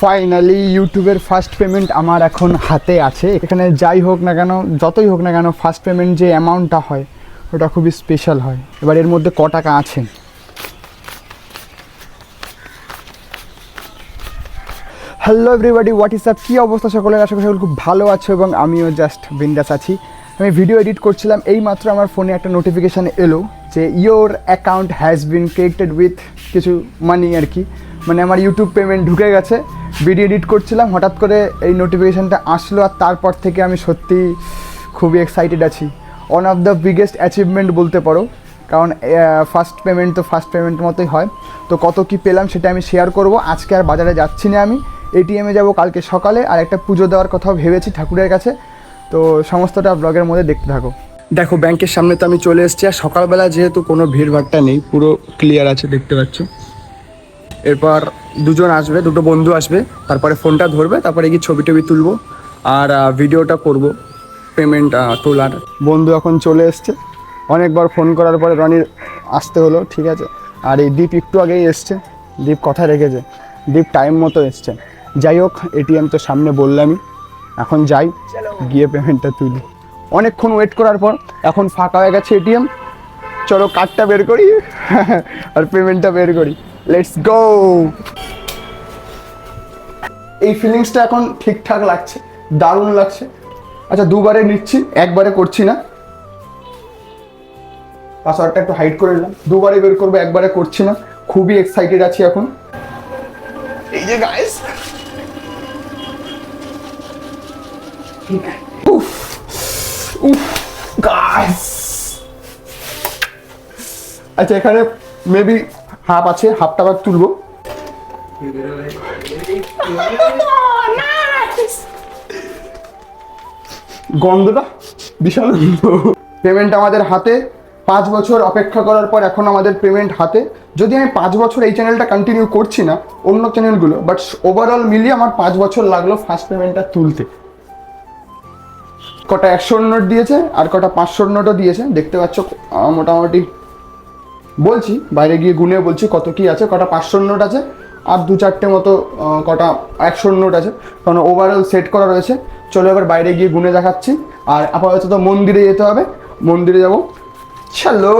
Finally ইউটিউবের first payment আমার এখন হাতে আছে। এখানে যাই হোক না কেন, যতই হোক না কেন ফার্স্ট পেমেন্ট যে অ্যামাউন্টটা হয়, ওটা খুবই স্পেশাল হয়। এবার এর মধ্যে ক টাকা আছে? Hello everybody what is up কী অবস্থা সকলের? আশা করি সকল খুব ভালো আছো এবং আমিও জাস্ট বিন্দাস আছি। আমি ভিডিও এডিট করছিলাম এই মাত্র আমার ফোনে একটা নোটিফিকেশান এলো যে your account has been created with কিছু মানি আর কি। মানে আমার ইউটিউব পেমেন্ট ঢুকে গেছে। ভিডিও এডিট করছিলাম, হঠাৎ করে এই নোটিফিকেশানটা আসলো আর তারপর থেকে আমি সত্যি খুবই এক্সাইটেড আছি। One of the biggest achievement বলতে পারো, কারণ ফার্স্ট পেমেন্ট তো ফার্স্ট পেমেন্ট মতোই হয়। তো কত কি পেলাম সেটা আমি শেয়ার করব। আজকে আর বাজারে যাচ্ছি না আমি। এটিএমে যাব কালকে সকালে আর একটা পুজো দেওয়ার কথাও ভেবেছি ঠাকুরের কাছে। তো সমস্তটা ব্লগের মধ্যে দেখতে থাকো। দেখো ব্যাংকের সামনে তো আমি চলে এসেছি আর সকালবেলা যেহেতু কোনো ভিড়ভাড়টা নেই, পুরো ক্লিয়ার আছে দেখতে পাচ্ছ। এরপর দুজন আসবে, দুটো বন্ধু আসবে, তারপরে ফোনটা ধরবে, তারপরে গিয়ে ছবি টবি তুলবো আর ভিডিওটা করব পেমেন্ট তোলার। বন্ধু এখন চলে এসছে। অনেকবার ফোন করার পরে রনির আসতে হলো, ঠিক আছে? আর এই দীপ একটু আগেই এসছে। দীপ কথা রেখেছে। দীপ টাইম মতো এসছে। যাই হোক এটিএম তো সামনে বললামই। এখন যাই, গিয়ে পেমেন্টটা তুলি। অনেকক্ষণ ওয়েট করার পর এখন ফাঁকা হয়ে গেছে এটিএম চলো কার্ডটা বের করি, আর পেমেন্টটা বের করি। লেটস গো এই ফিলিংসটা এখন ঠিকঠাক লাগছে, দারুণ লাগছে। আচ্ছা দুবারে নিচ্ছি, একবারে করছি না। পাসওয়ার্ডটা একটু হাইড করে নিলাম। দুবারে বের করব, একবারে করছি না। খুবই এক্সাইটেড আছি এখন। এই যে গাইস উফ উফ গাইস আচ্ছা এখানে মেবি হাফ আছে হাফটা আবার তুলবো। গন্ধটা বিশাল। পেমেন্ট আমাদের হাতে। পাঁচ বছর অপেক্ষা করার পর এখন আমাদের পেমেন্ট হাতে। যদি আমি পাঁচ বছর এই চ্যানেলটা কন্টিনিউ করছি না, অন্য চ্যানেলগুলো বাট ওভারঅল মিলিয়ে আমার পাঁচ বছর লাগল ফার্স্ট পেমেন্টটা তুলতে। কটা একশোর নোট দিয়েছে, আর কটা পাঁচশোর নোটও দিয়েছে। দেখতে পাচ্ছ মোটামুটি বলছি, বাইরে গিয়ে গুনে বলছি, কত কি আছে, কটা পাঁচশোর নোট আছে, আর দু চারটে মতো কটা একশোর নোট আছে। কারণ ওভারঅল সেট করা রয়েছে। চলো এবার বাইরে গিয়ে গুনে দেখাচ্ছি। আর আপাতত মন্দিরে যেতে হবে। মন্দিরে যাব। চলো।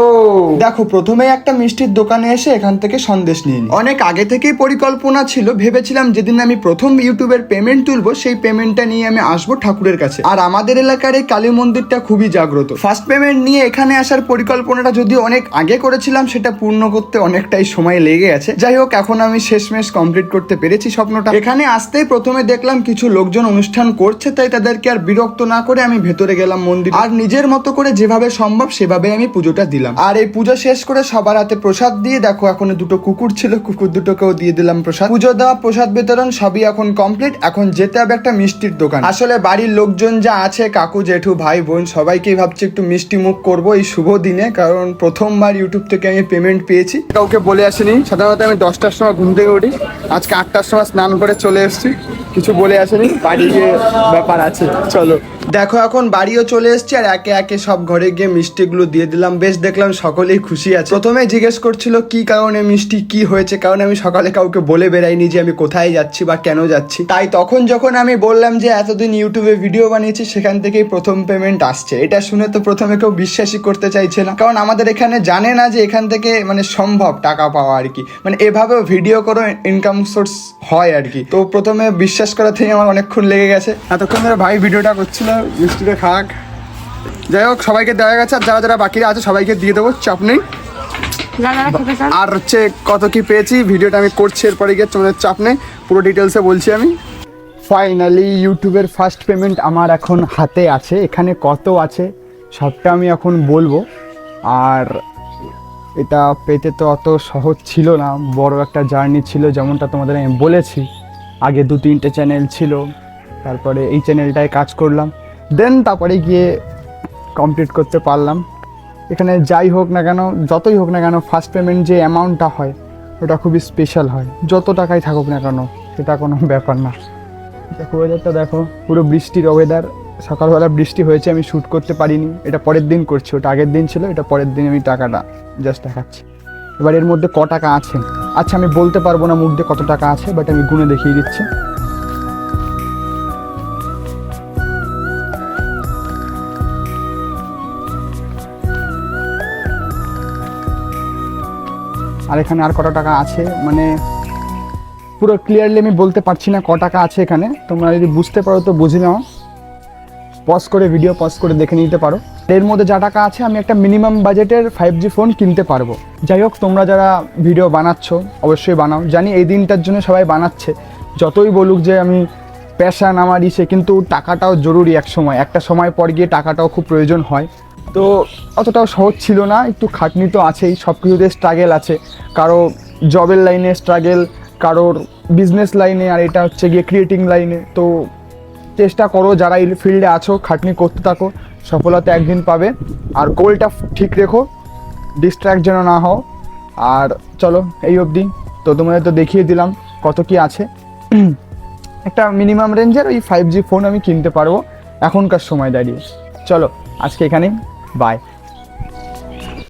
দেখো প্রথমে একটা মিষ্টির দোকানে এসে এখান থেকে সন্দেশ নিয়ে নিই। অনেক আগে থেকেই পরিকল্পনা ছিল ভেবেছিলাম যেদিন আমি প্রথম ইউটিউবের পেমেন্ট তুলবো সেই পেমেন্টটা নিয়ে আমি আসব ঠাকুরের কাছে। আর আমাদের এলাকার এই কালী মন্দিরটা খুবই জাগ্রত। ফার্স্ট পেমেন্ট নিয়ে এখানে আসার পরিকল্পনাটা যদি অনেক আগে করেছিলাম সেটা পূর্ণ করতে অনেকটাই সময় লেগে গেছে। যাই হোক এখন আমি শেষমেশ কমপ্লিট করতে পেরেছি স্বপ্নটা। এখানে আসতেই প্রথমে দেখলাম কিছু লোকজন অনুষ্ঠান করছে তাই তাদেরকে আর বিরক্ত না করে আমি ভেতরে গেলাম মন্দির। আর নিজের মতো করে যেভাবে সম্ভব সেভাবে আমি পুজোটা দিলাম। আর এই পুজো শেষ করে সবার হাতে প্রসাদ দিয়ে, দেখো এখন দুটো কুকুর ছিল, কুকুর দুটোকেও দিয়ে দিলাম প্রসাদ। পুজো দেওয়া, প্রসাদ বিতরণ সবই এখন কমপ্লিট এখন যেতে হবে একটা মিষ্টির দোকান। আসলে বাড়ির লোকজন যা আছে, কাকু, জেঠু, ভাই, বোন, সবাইকেই ভাবছি একটু মিষ্টি মুখ করব এই শুভ দিনে, কারণ প্রথমবার ইউটিউব থেকে আমি পেমেন্ট পেয়েছি। কাউকে বলে আসিনি। সাধারণত আমি দশটার সময় ঘুম থেকে উঠি। আজকে আটটার সময় স্নান করে চলে এসেছি। কিছু বলে আসেনি, বাড়ি গিয়ে ব্যাপার আছে, চলো। দেখো এখন বাড়িও চলে এসেছি আর একে একে সব ঘরে গিয়ে মিষ্টিগুলো দিয়ে দিলাম। বেশ দেখলাম সকলেই খুশি আছে। প্রথমে জিজ্ঞেস করছিল, কি কারণে মিষ্টি, কি হয়েছে? কারণ আমি সকালে কাউকে বলে বেরাইনি যে আমি কোথায় যাচ্ছি বা কেন যাচ্ছি। তাই তখন যখন আমি বললাম যে, এতদিন ইউটিউবে ভিডিও বানিয়েছি, সেখান থেকেই প্রথম পেমেন্ট আসছে। এটা শুনে তো প্রথমে কেউ বিশ্বাসই করতে চাইছে না। কারণ আমাদের এখানে জানে না যে এখান থেকে মানে সম্ভব টাকা পাওয়া আর কি। মানে এভাবেও ভিডিও করে ইনকাম সোর্স হয় আর কি। তো প্রথমে বিশ্বাস করা থেকে আমার অনেকক্ষণ লেগে গেছে। এতক্ষণ ধরে ভাই ভিডিওটা করছিল মিষ্টিটা খাক। যাই হোক সবাইকে দেওয়া গেছে। আর যারা যারা বাকিরা আছে সবাইকে দিয়ে দেবো চাপ নেই। আর হচ্ছে কত কি পেয়েছি ভিডিওটা আমি করছি এরপরে গিয়ে তোমাদের চাপ নেই। পুরো ডিটেলসে বলছি আমি। ফাইনালি ইউটিউবের ফার্স্ট পেমেন্ট আমার এখন হাতে আছে। এখানে কত আছে সবটা আমি এখন বলব। আর এটা পেতে তো অত সহজ ছিল না। বড় একটা জার্নি ছিল যেমনটা তোমাদের আমি বলেছি। আগে দু তিনটে চ্যানেল ছিল, তারপরে এই চ্যানেলটায় কাজ করলাম। দেন তারপরে গিয়ে কমপ্লিট করতে পারলাম। এখানে যাই হোক না কেন, যতই হোক না কেন ফার্স্ট পেমেন্ট যে অ্যামাউন্টটা হয়, ওটা খুবই স্পেশাল হয়। যত টাকাই থাকুক না কেন, সেটা কোনো ব্যাপার না। দেখো ওয়েদারটা দেখো, পুরো বৃষ্টির ওয়েদার সকালবেলা বৃষ্টি হয়েছে, আমি শ্যুট করতে পারিনি। এটা পরের দিন করছি, ওটা আগের দিন ছিল, এটা পরের দিন আমি টাকাটা জাস্ট দেখাচ্ছি। এবার এর মধ্যে ক টাকা আছে? আচ্ছা আমি বলতে পারব না মুখ দিয়ে কত টাকা আছে বাট আমি গুনে দেখিয়ে দিচ্ছি। আর এখানে আর কত টাকা আছে? মানে পুরো ক্লিয়ারলি আমি বলতে পারছি না ক টাকা আছে এখানে। তোমরা যদি বুঝতে পারো তো বুঝে নাও। পজ করে ভিডিও পজ করে দেখে নিতে পারো। এর মধ্যে যা টাকা আছে, আমি একটা মিনিমাম বাজেটের ফাইভ জি ফোন কিনতে পারব। যাই হোক, তোমরা যারা ভিডিও বানাচ্ছ, অবশ্যই বানাও। জানি এই দিনটার জন্য সবাই বানাচ্ছে। যতই বলুক যে আমি প্যাশান আমার ইসে কিন্তু টাকাটাও জরুরি এক সময়। একটা সময় পর গিয়ে টাকাটাও খুব প্রয়োজন হয়। তো অতটাও সহজ ছিল না, একটু খাটনি তো আছেই সব কিছুতে স্ট্রাগেল আছে। কারও জবের লাইনে স্ট্রাগেল কারোর বিজনেস লাইনে আর এটা হচ্ছে গিয়ে ক্রিয়েটিং লাইনে তো চেষ্টা করো, যারা এই ফিল্ডে আছো, খাটনি করতে থাকো। সফলতা একদিন পাবে। আর গোলটা ঠিক রেখো ডিস্ট্র্যাক্ট যেন না হও। আর চলো, এই অবধি। তো তোমাদের তো দেখিয়ে দিলাম কত কি আছে। একটা মিনিমাম রেঞ্জের ওই ফাইভ জি ফোন আমি কিনতে পারব। এখনকার সময় দাঁড়িয়ে। চলো, আজকে এখানেই। বাই